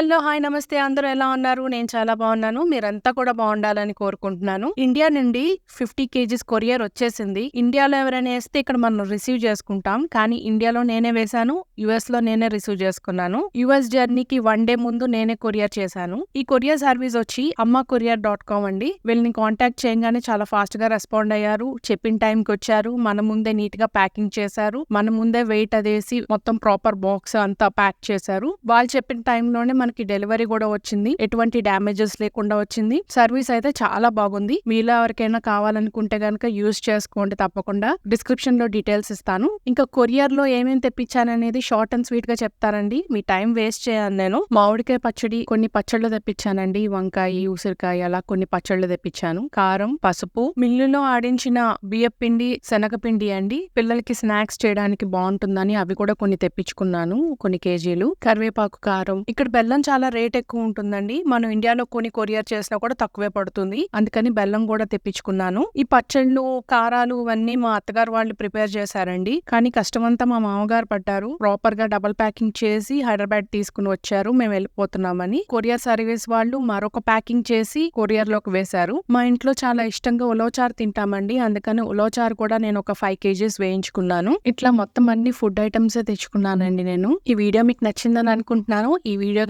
Hello hi నమస్తే. అందరూ ఎలా ఉన్నారు? నేను చాలా బాగున్నాను. మీరంతా కూడా బాగుండాలని కోరుకుంటున్నాను. ఇండియా నుండి ఫిఫ్టీ కేజీస్ కొరియర్ వచ్చేసింది. ఇండియాలో ఎవరైనా వేస్తే ఇక్కడ మనం రిసీవ్ చేసుకుంటాం. కానీ ఇండియాలో నేనే వేశాను. యుఎస్లో నేనే రిసీవ్ చేసుకున్నాను. యుఎస్ జర్నీకి వన్ డే ముందు నేనే కొరియర్ చేశాను. ఈ కొరియర్ సర్వీస్ వచ్చి అమ్మ కొరియర్ డాట్ కామ్ అండి. వీళ్ళని కాంటాక్ట్ చేయగానే చాలా ఫాస్ట్గా రెస్పాండ్ అయ్యారు. చెప్పిన టైంకి వచ్చారు. మన ముందే నీట్గా ప్యాకింగ్ చేశారు. మన ముందే వెయిట్ అదేసి మొత్తం ప్రాపర్ బాక్స్ అంతా ప్యాక్ చేశారు. వాళ్ళు చెప్పిన టైంలోనే మన మనకి డెలివరీ కూడా వచ్చింది. ఎటువంటి డ్యామేజెస్ లేకుండా వచ్చింది. సర్వీస్ అయితే చాలా బాగుంది. మీలో ఎవరికైనా కావాలనుకుంటే కనుక యూజ్ చేసుకోండి తప్పకుండా. డిస్క్రిప్షన్లో డీటెయిల్స్ ఇస్తాను. ఇంకా కొరియర్లో ఏమేమి తెప్పించాననేది షార్ట్ అండ్ స్వీట్గా చెప్తారండి. మీ టైం వేస్ట్ చేయను నేను. మామిడికాయ పచ్చడి కొన్ని పచ్చళ్ళు తెప్పించానండి. వంకాయ ఉసిరికాయ అలా కొన్ని పచ్చళ్ళు తెప్పించాను. కారం పసుపు. మిల్లులో ఆడించిన బియ్యపిండి శనగపిండి అండి. పిల్లలకి స్నాక్స్ చేయడానికి బాగుంటుందని అవి కూడా కొన్ని తెప్పించుకున్నాను. కొన్ని కేజీలు. కరివేపాకు కారం. ఇక్కడ బెల్లం చాలా రేట్ ఎక్కువ ఉంటుందండి. మనం ఇండియాలో కొన్ని కొరియర్ చేసినా కూడా తక్కువే పడుతుంది. అందుకని బెల్లం కూడా తెప్పించుకున్నాను. ఈ పచ్చళ్ళు కారాలు ఇవన్నీ మా అత్తగారు వాళ్ళు ప్రిపేర్ చేశారండి. కానీ కష్టమంతా మా మామగారు పడ్డారు. ప్రాపర్గా డబల్ ప్యాకింగ్ చేసి హైదరాబాద్ తీసుకుని వచ్చారు. మేము వెళ్ళిపోతున్నామని. కొరియర్ సర్వీస్ వాళ్ళు మరొక ప్యాకింగ్ చేసి కొరియర్లోకి వేశారు. మా ఇంట్లో చాలా ఇష్టంగా ఉలవచారు తింటామండి. అందుకని ఉలవచారు కూడా నేను ఒక ఫైవ్ కేజీస్ వేయించుకున్నాను. ఇట్లా మొత్తం అన్ని ఫుడ్ ఐటమ్స్ తెచ్చుకున్నానండి నేను. ఈ వీడియో మీకు నచ్చిందని అనుకుంటున్నాను. ఈ వీడియో